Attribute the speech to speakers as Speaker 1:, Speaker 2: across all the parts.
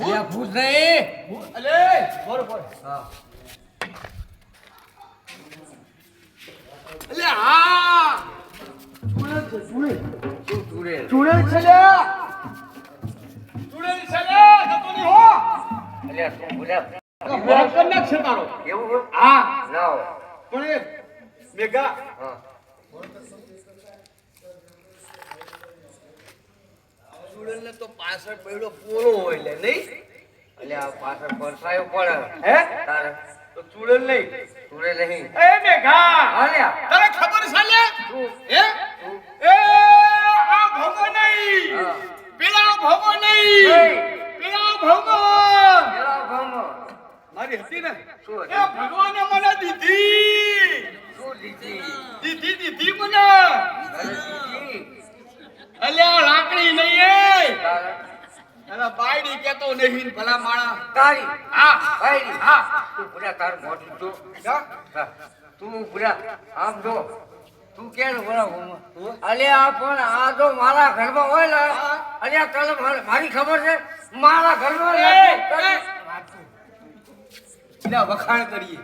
Speaker 1: અલ્યા ભૂત નહીં
Speaker 2: અલે બોર બોર
Speaker 1: હા.
Speaker 2: અલે હા. ચૂડેલ છે ચૂડેલ.
Speaker 1: શું ચૂડેલ?
Speaker 2: ચૂડેલ છે લે. ચૂડેલ છે લે જતો નહીં હો
Speaker 1: અલ્યા તું ભૂલ્યા
Speaker 2: મોહ કર નાખ છે તારો
Speaker 1: એવું?
Speaker 2: હા. પણ મેઘા.
Speaker 1: હા.
Speaker 2: ચૂડેલ ને તો પાછળ પડ્યો પૂરો હોય લે નહીં?
Speaker 1: અલ્યા પાછળ પરસાયો પડે.
Speaker 2: હે?
Speaker 1: તારે?
Speaker 2: તો ચૂડેલ નહીં.
Speaker 1: ચૂડે નહીં.
Speaker 2: એ મેઘા!
Speaker 1: અલ્યા
Speaker 2: તને ખબર છે લે? હે? એ આ ભગો નહીં. પેલા ભગો નહીં. પેલા ભગો
Speaker 1: પેલા ગામમાં
Speaker 2: મારી હતી ને?
Speaker 1: શું
Speaker 2: એ ભગવાને મને દીધી.
Speaker 1: શું દીધી?
Speaker 2: દીધી દીધી મને. અલ્યા લાકડી નહીં એ બાયડી કેતો નહીં ભલા માણા.
Speaker 1: તારી.
Speaker 2: હા.
Speaker 1: ભાઈ
Speaker 2: હા.
Speaker 1: તું ભૂલ્યા તારું મોઢું તું ભૂલ્યા આમ જો. તું કેમ બોલા અલ્યા પણ આ જો મારા ઘરમાં હોય ને
Speaker 2: હા.
Speaker 1: અલ્યા તને મારી મારી ખબર છે? મારા ઘરમાં
Speaker 2: વખાણ કરીએ.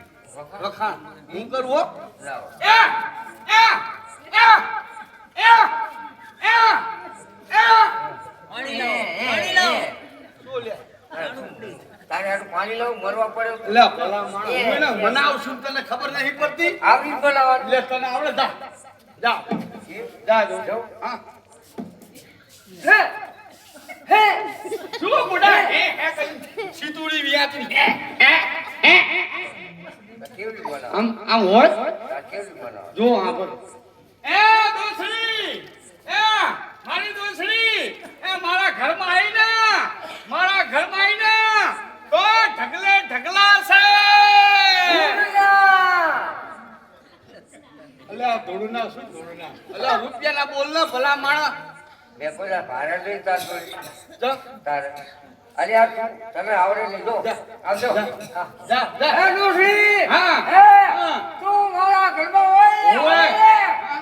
Speaker 2: વખાણ? હું કરું હો
Speaker 1: લાવો.
Speaker 2: એ એ એ એ એ એ
Speaker 1: એ, એ, એ.
Speaker 2: શું લે
Speaker 1: તારે હારું મરવા પડે
Speaker 2: લે ભલા માણસ. મનાવ એને તને ખબર નહીં પડતી?
Speaker 1: આવી બોલાવા
Speaker 2: લે તને આવડે જા. જા. જા જો? હા.
Speaker 1: હે હે.
Speaker 2: શું બુડા? હે. હે કઈ સીતુડી વિયાતી હે હે હે.
Speaker 1: કેવી બોલાવા
Speaker 2: આમ આમ હોય?
Speaker 1: આ કેવી
Speaker 2: જો આ પર એ દોસરી એ મારી દોસરી એ મારા ઘરમાં આવી ને મારા ઘરમાં આવી ને તો ઢગલે ઢગલા છે અલ્યા ધોળુના શું ધોળુના અલ્યા રૂપિયાના બોલ ને બે માણા
Speaker 1: કોઈ ભારે તાર
Speaker 2: જા.
Speaker 1: અરે આ તમે આવડે નહીં જો. આવજો
Speaker 2: જા.
Speaker 1: હા.
Speaker 2: જા જા.
Speaker 1: હે ડોશી!
Speaker 2: હા.
Speaker 1: હે. તું મારા ઘરમાં હોય.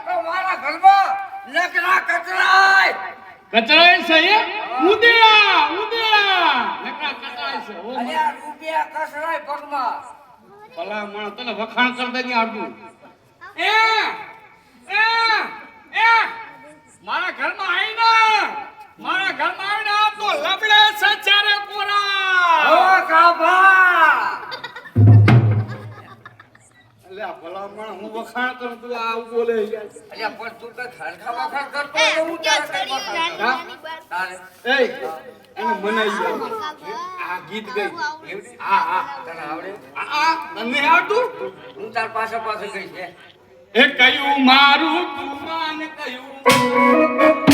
Speaker 1: તો મારા ઘરમાં નકરા કચરાય.
Speaker 2: કચરાય છે એ? ઉદેડા ઉદેડા કચરાય છે. ઓ
Speaker 1: અરે રૂપિયા કચરાય પગમાં.
Speaker 2: ભલા માણસ તને વખાણ કરતા નહીં આવડતું એ એ એ. મારા ઘરમાં આવીને મારા ઘરમાં આવીને આ તો લબડે છે ચારે કોરા.
Speaker 1: ઓ કાભા.
Speaker 2: એટલે આ ભલા માણસ હું વખાણ કરું તું આવું બોલે.
Speaker 1: અલ્યા પણ તું તો ખરખા વખાણ કરતો તો હું તારે કરી? તારે?
Speaker 2: એ એને મનાઈ આ ગીત ગઈ. આ આ
Speaker 1: તને આવડે?
Speaker 2: આ આ તને આવડતું?
Speaker 1: હું તાર પાછળ પાછળ ગઈ છે.
Speaker 2: એ કયું મારું તું? માન કયું?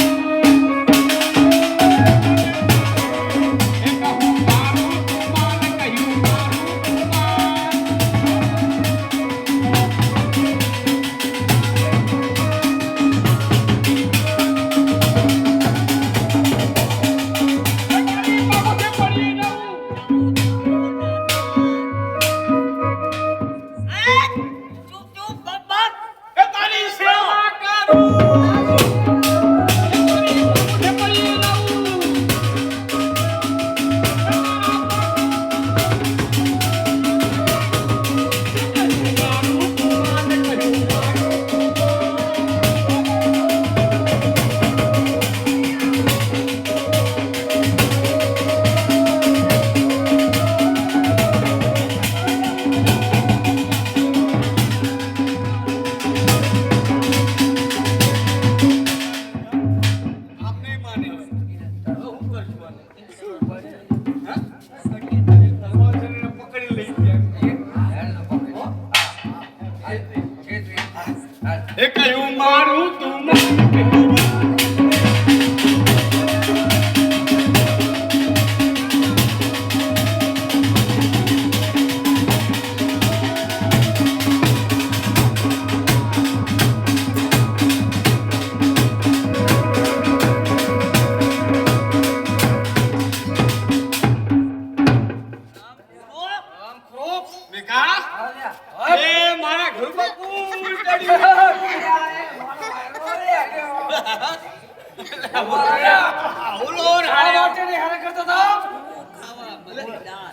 Speaker 2: એ કયું મારું તું મારું.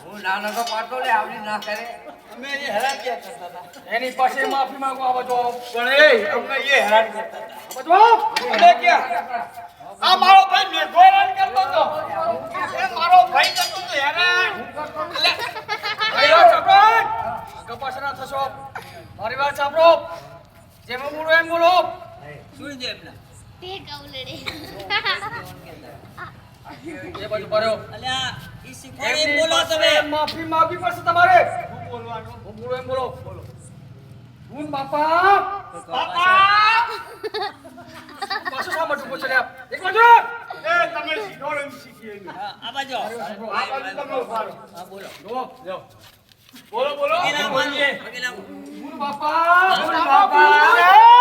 Speaker 1: હું તો પાટો લે આવડી ના કરે
Speaker 3: અમે એ હેરાન ક્યાં કરતા
Speaker 4: એની પાસે માફી માંગવા બધો
Speaker 3: પણ એ અમને એ હેરાન કરતા
Speaker 4: બધો એ બાજુ ભર્યો
Speaker 3: અલ્યા ઈ શીખવાડે એમ બોલો તમે.
Speaker 4: માફી માંગવી પડશે તમારે.
Speaker 3: હું બોલવાનું
Speaker 4: હું બોલું એમ બોલો. બોલો હું બાપા. બાપા. પાછું શા માટે પૂછે લે આપ? એક બાજુ.
Speaker 2: એ તમે શીખવાડો એમ
Speaker 3: શીખી. આ બાજુ.
Speaker 2: આ બાજુ તમે ઊભા
Speaker 3: હા બોલો.
Speaker 4: જો લ્યો બોલો બોલો.
Speaker 3: લાગો,
Speaker 4: બોલીએ.
Speaker 3: પગે
Speaker 4: બાપા. બાપા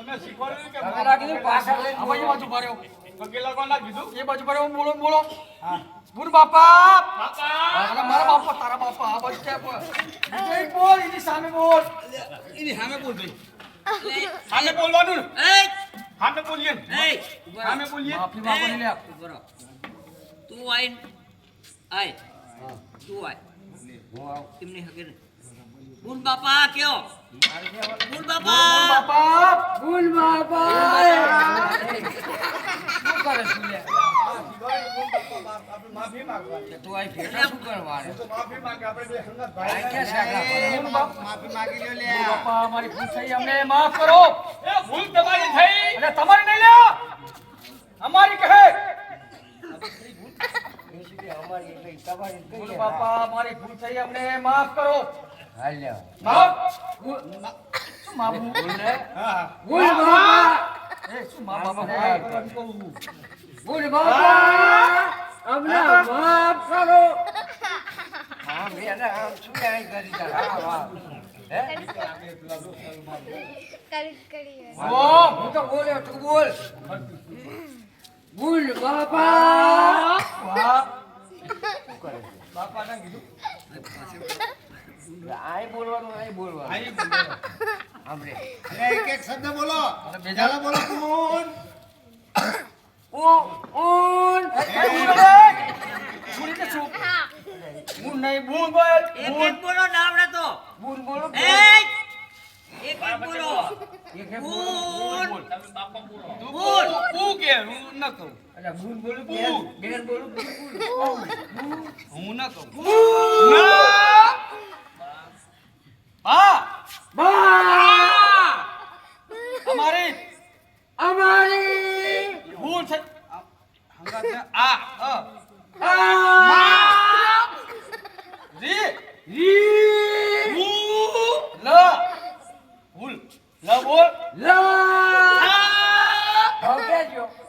Speaker 2: તમે શીખવાડ્યું કે
Speaker 1: પાછળ લઈને
Speaker 4: આ બાજુ ભર્યો. એ બાજુ ભર્યો બોલો બોલો. ગુરુ બાપા!
Speaker 2: બાપા!
Speaker 4: અરે મારા બાપા તારા બાપા આ બાજુ ક્યાં બોલ? બીજો એક બોલ એની સામે બોલ.
Speaker 2: એની સામે બોલ ભાઈ. સામે બોલવાનું. ને
Speaker 3: એય,
Speaker 2: સામે બોલીએ. ને.
Speaker 3: એય, ઊભો રહો.
Speaker 2: સામે બોલીએ
Speaker 4: માફી
Speaker 3: ઊભો રહો. તું આય ને, આય. તું આય. એમની હગે ને. બુન બાપા કયો?
Speaker 4: બોલ
Speaker 3: બાપા.
Speaker 4: બાપા.
Speaker 1: બાપા. શું કરે લે?
Speaker 2: માફી માંગે
Speaker 4: બાપા. અમારી ભૂલ થઈ. અમને માફ કરો.
Speaker 2: એ ભૂલ તમારી થઈ.
Speaker 4: અને તમારી નહીં લ્યો. અમારી કહે
Speaker 1: કઈ
Speaker 4: બાપા મારી ભૂલ થઈ અમને માફ કરો.
Speaker 1: હાલ્યો
Speaker 4: માફ. શું ને
Speaker 1: બાપા.
Speaker 4: એ શું માફ બાપા?
Speaker 1: હા, ગુલ બાપા. અમને માફ કરો. હા મેં આમ શું આઈ કરી હા, વાહ. હે?
Speaker 5: કરી કરી
Speaker 1: હું તો બોલ્યો તું બોલ. ગુલ બાપા.
Speaker 4: વાહ બાપા
Speaker 2: બોલ. બોલ બોલો.
Speaker 4: બોલો
Speaker 3: બોલો.
Speaker 1: બોલ
Speaker 3: બોલો. બોલો બોલો.
Speaker 1: એક એક
Speaker 3: બુન
Speaker 4: બોલ
Speaker 3: બુન
Speaker 4: હું કે હું ન કહું.
Speaker 1: અલા, બુન બોલું બેન બેન બોલું બુન બોલું.
Speaker 4: હું ન કહું ના હા
Speaker 1: બા.
Speaker 4: અમારી.
Speaker 1: અમારી.
Speaker 4: ભૂલ ને આ અ
Speaker 1: આ.
Speaker 4: રી.
Speaker 1: રી.
Speaker 4: ભૂ લ. ભૂલ. લ બોલ.
Speaker 1: લ. ભાવ કહેજો.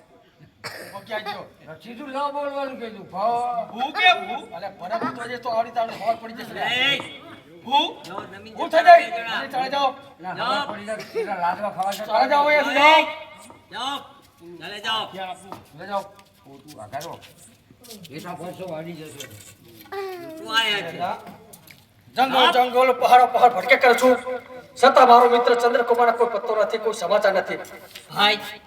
Speaker 4: ગયો
Speaker 1: સીધું લ બોલવાનું કીધું.
Speaker 4: ભૂ. કે ભૂ અલે ભરે તો જે તો આવડી તાવડી ખબર પડી જશે.
Speaker 3: એય,
Speaker 4: ભૂ ભૂ થઈ જાય. ચાલે જાઓ.
Speaker 1: ના પડી જાય. લાડવા ખાવા
Speaker 4: ચાલે જાઓ જાઓ.
Speaker 3: જાઓ. ચાલે જાઓ.
Speaker 1: જશે.
Speaker 3: તું આયા છે.
Speaker 4: જંગલ જંગલ પહાડો પહાડ ભટકે કરું છું. છતાં મારો મિત્ર ચંદ્રકુમાર કોઈ પત્તો નથી કોઈ સમાચાર નથી.
Speaker 3: ભાઈ.